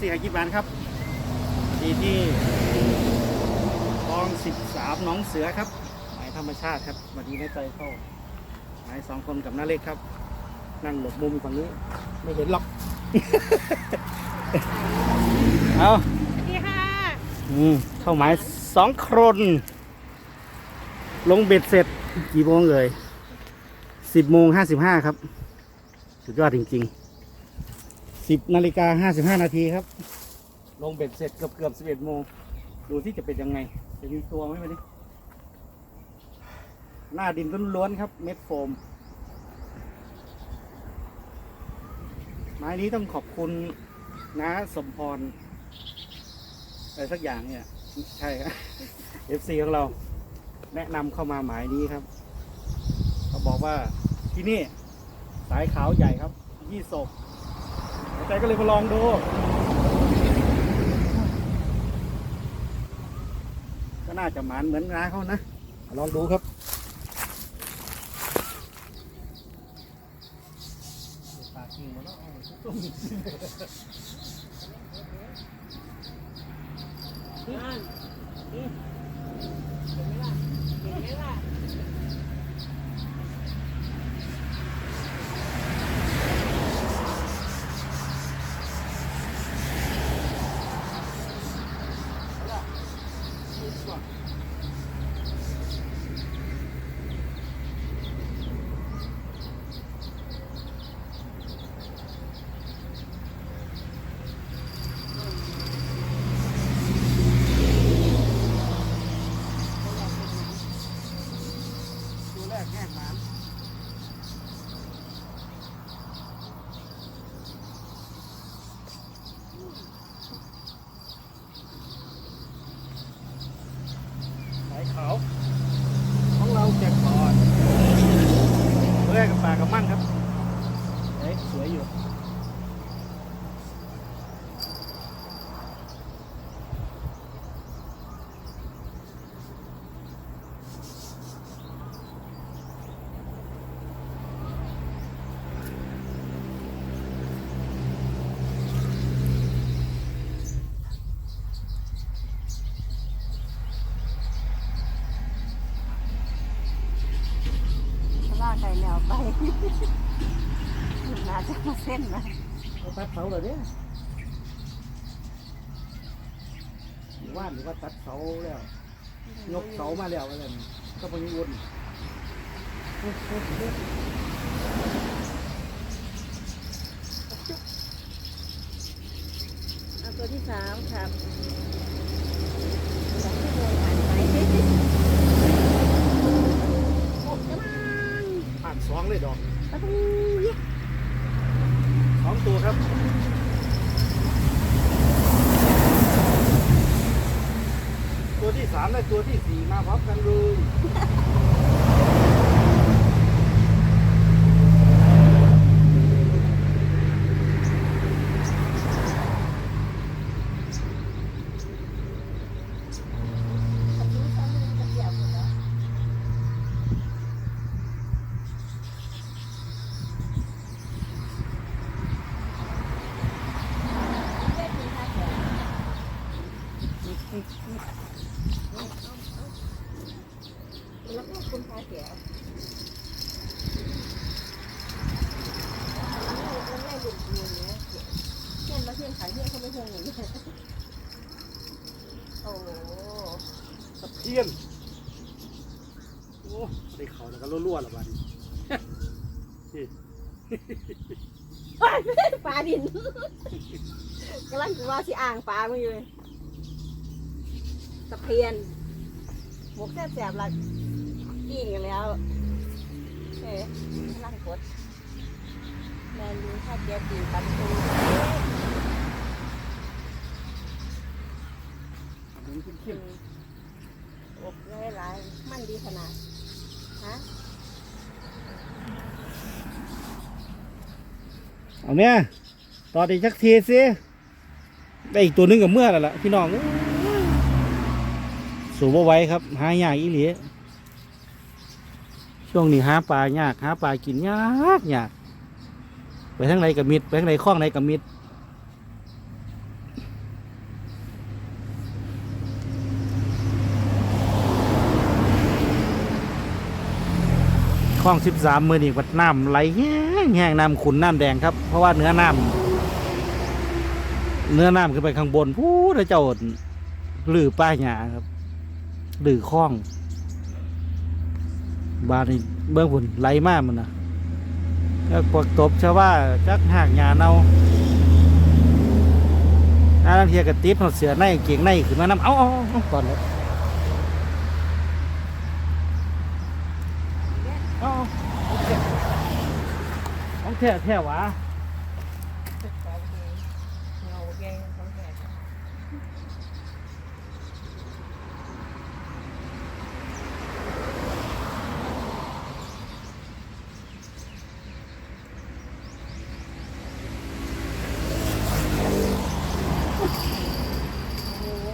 ดีครับสวัสดีเอฟซีหากิบานครับสวัสดีที่คลองสิบสามหนองเสือครับหมายธรรมชาติครับสวัสดีแม่ใจเข้าหมายสองคนกับน้าเล็กครับ นั่งหลบมุมฝั่งนี้ ไม่เห็นหรอก เอาสวัสดีค่ะอืมเข้าหมายสองคน ลงเบ็ดเสร็จกี่โมงเลยสิบโมงห้าสิบห้าครับ สุดยอดจริง ๆ สิบนาฬิกาห้าสิบห้านาทีครับ ลงเบ็ดเสร็จเกือบเกือบสิบเอ็ดโมงดูที่จะเป็นยังไง จะมีตัวไหมวันนี้หน้าดินล้วนๆครับ เม็ดโฟม ไม้นี้ต้องขอบคุณน้าสมพร อะไรสักอย่างเนี่ย ใช่ครับ FC ของเรา แนะนำเข้ามาหมายนี้ครับ เขาบอกว่าที่นี่ สายขาวใหญ่ครับยี่ศก ใจก็เลยมาลองดูก็น่าจะหมานเหมือนร้านเขานะลองดูครับปากกิ่งหมดแล้วเอาตุ้ม ตัวแรกแง่หมานสายขาว ของเราแจกก่อนตัวแรกกับปลากับมั่งครับเอ้ยสวยอยู่าไก่แนวไปน่าจะมาเส้นนะเอาตัดเสาเลยเนี่ยว่าหรือว่าตัดเสาแล้ว ยกเสามาแล้วอะไรนี่ก็ไปวนเอาตัวที่สามครับสองชั่วโมงผ่านไปกระมัง ผ่านสอง เลยดอกประตูยะสองตัวครับตัวที่สามและตัวที่สี่มาพร้อมกันเลย แล้วก็คุณพาแก้วแล้วแม่หลุดมือเนี้ยเพื่อนมาเพื่อนขายเพื่อนเขาไม่เพื่อนอย่างนี้โอ้โห ตะเพียน โอ้ได้เขาแล้วก็รั่วๆละบัดนี้นี่ปลาดินกำลังว่าที่อ่างปลามาอยู่เลยตะเพียนหมกแซ่บแสบๆละกินกันแล้วเอ๊ะกำลังกดแมนยูชาเจียวปีปันตูิมอนเข้มอบเลยหลายมันดีขนาด ฮะ เอาเนี่ยต่ออีกสักทีสิได้อีกตัวนึงกับเมื่อแล้วล่ะพี่น้องเอ้ยสูบเอาไว้ครับ หายากอีหลีช่วงนี้หาปลายากหาปลากินยากยากไปทางไหนกับมิดไปทางไหนคล้องไหนกับมิด คลองสิบสามมือนี่วัดน้ำไหลแห้งแห้งน้ำขุนน้ำแดงครับ เพราะว่าเนื้อน้ำเนื้อน้ำขึ้นไปข้างบนพูดแล้วเจ้าหลือป้ายหยาครับหลือคลอง บานนี่เบื้องผลไหลมากมันนะก็ปวกตบชาวว่าจักหากหยาเนาอาลังเทียกับติดหดเสือในเกียงในขึ้นมานำเอาเอาเอาเอาก่อนเลยเอา เอาของแท้แท้หวะ เงาแกงของแก โอ้โห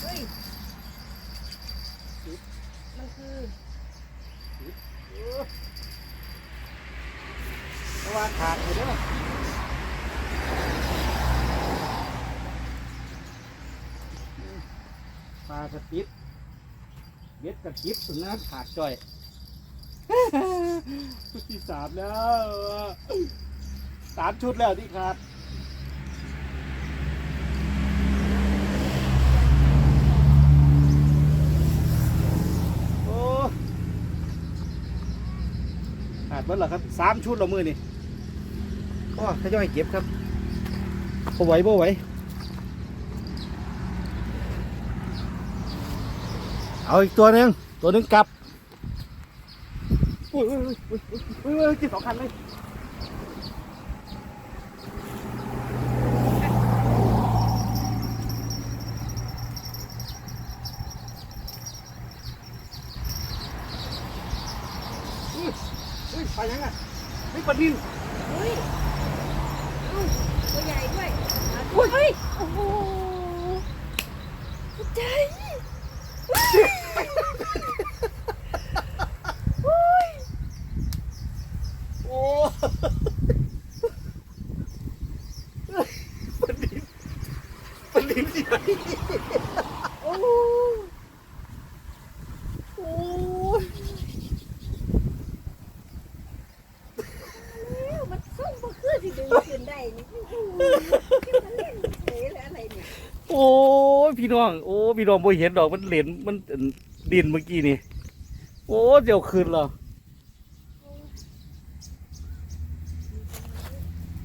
เฮ้ย มันคือ เพ ราะว่าขาดอยู่เด้อปลากระติบเบ็ดกระติบสุดนะขาดจ่อยชุดที่สามแล้วสามชุดแล้วที่ขาดโอ้ขาดเบิ้ลเหรอครับสามชุดละมือนี่ ก็ถ้าย่อยเก็บครับบ่ไหวบ่ไหวเอาอีกตัวหนึ่งตัวหนึ่งกลับอุ้ยอุ้ยอุ้ยอุ้ยอุ้ยอุ้ยกินสองคันเลยอุ้ยอุ้ยไปยังอะนี่ปลาดินอุ้ยเอ้าตัวใหญ่ด้วย อุ้ยเฮ้ยโอ้โหใจอุ้ยโอ้ปลาดินปลาดินใหญ่ โอ้โอ้ยแล้วมันส่งมาขึ้นที่ดึงขึ้นได้นี่โอ้โหมันเล่นเฉยแล้วอะไรเนี่ย โอ้ย พี่น้อง โอ้พี่น้องบ่เห็นดอกมันเหรียญมันดินเมื่อกี้นี่ โอ้เดี๋ยวคืนเหรอ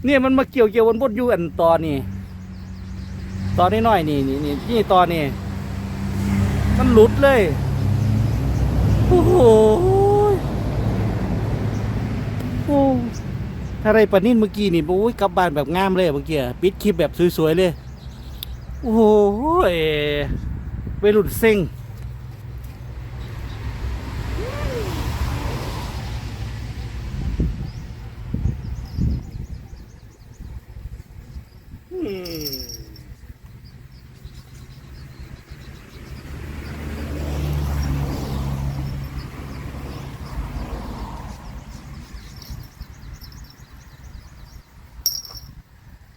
เนี่ยมันมาเกี่ยวเกี่ยววนบนอยู่อันตอนนี่ตอนน้อยนี่นี่นี่นี่ตอนนี่มันหลุดเลยโอ้โหโอ้ถ้าไรปานนินเมื่อกี้นี่โอ้ยกลับบ้านแบบงามเลยเมื่อกี้ปิดคลิปแบบสวยๆเลย โอ้โหเอ่อวัยรุ่นเซ็งอืม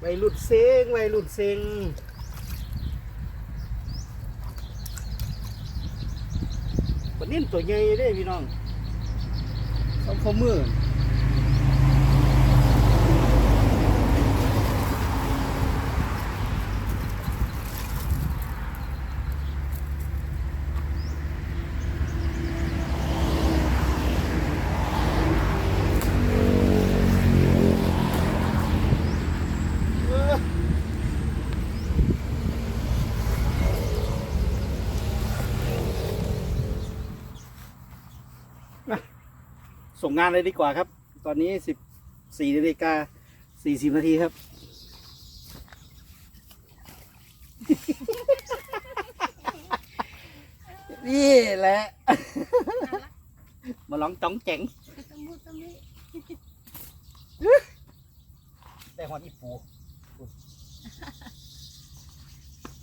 วัยรุ่นเซ็งวัยรุ่นเซ็ง ปลานิ่นตัวใหญ่เด้พี่น้องสองข้อมือ ส่งงานเลยดีกว่าครับ ตอนนี้สิบสี่นาฬิกาสี่สิบนาทีครับ นี่แหละ มาลองจ้องแจ๋งตะมุตะมิได้หอนอีปู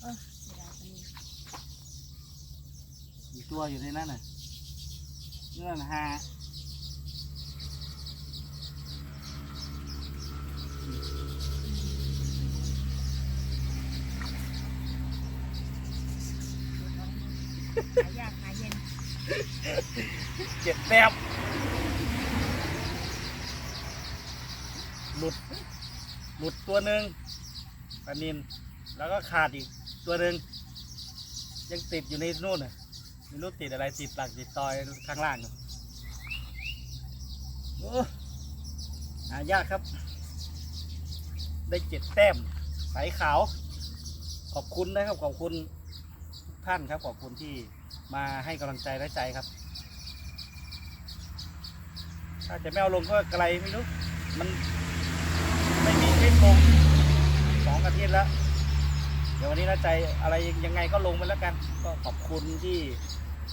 เออไม่ได้ตะมิมีตัวอยู่ในนั้นน่ะนั่นฮะ หายาหายเย็นเจ็บแป๊บหลุด หลุดตัวหนึ่งปนิน แล้วก็ขาดอีกตัวหนึ่งยังติดอยู่ในนู่นน่ะไม่รู้ติดอะไรติดหลักติดตอยข้างล่างอยู่โอ้หายากครับ ได้เจ็ดแต้มใสขาว ขอบคุณนะครับขอบคุณทุกท่านครับขอบคุณที่มาให้กำลังใจและใจครับ ถ้าจะไม่เอาลงก็ไกลไม่รู้มันไม่มีคลิปลงสองอาทิตย์แล้ว เดี๋ยววันนี้นะใจอะไรยังไงก็ลงไปแล้วกัน ก็ขอบคุณที่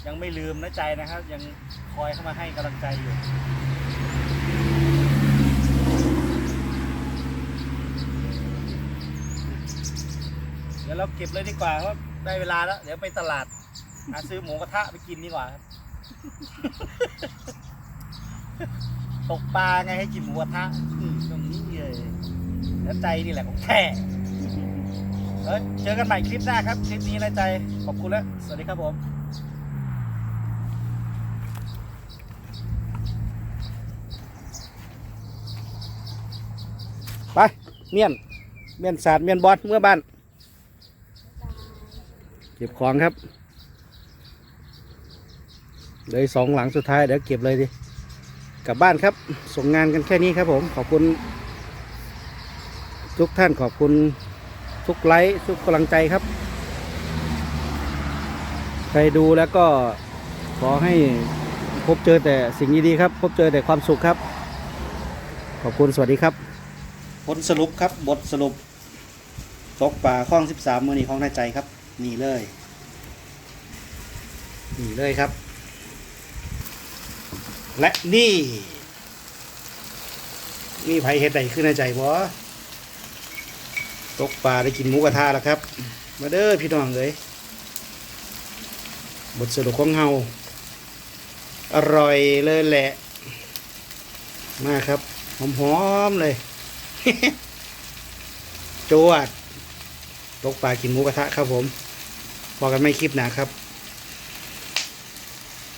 ยังไม่ลืมนะใจนะครับ ยังคอยเข้ามาให้กำลังใจอยู่ ดี๋ยวเราเก็บเลยดีกว่าเพราะได้เวลาแล้ว เดี๋ยวไปตลาดหาซื้อหมูกระทะไปกินดีกว่าครับ ตกปลาไงให้กินหมูกระทะอืมตรงนี้เลยแล้วใจนี่แหละของแท้เจอกันใหม่คลิปหน้าครับ คลิปนี้นใจ ขอบคุณแล้วสวัสดีครับผมไปเมียน เมียนศาสตร์เมียนบอลเมื่อบ้าน เก็บของครับเลยสองหลังสุดท้ายเดี๋ยวเก็บเลยดิกลับบ้านครับ ส่งงานกันแค่นี้ครับผมขอบคุณ ทุกท่านขอบคุณทุกไลค์ทุกกำลังใจครับ ใครดูแล้วก็ขอให้พบเจอแต่สิ่งดีๆครับ พบเจอแต่ความสุขครับ ขอบคุณสวัสดีครับ ผลสรุปครับบทสรุปตกป่าข้อง 13 มือนีของนายใจครับ นี่เลย นี่เลยครับ และนี่ นี่ไผเฮ็ดใดขึ้นในใจบ่ตกปลาได้กินหมูกระทะแล้วครับ มาเด้อพี่น้องเลยบทสรุปของเฮาอร่อยเลยแหละ มาครับหอมๆเลยจวดตกปลากินหมูกระทะครับผม พอกันไม่คลิปหนะครับ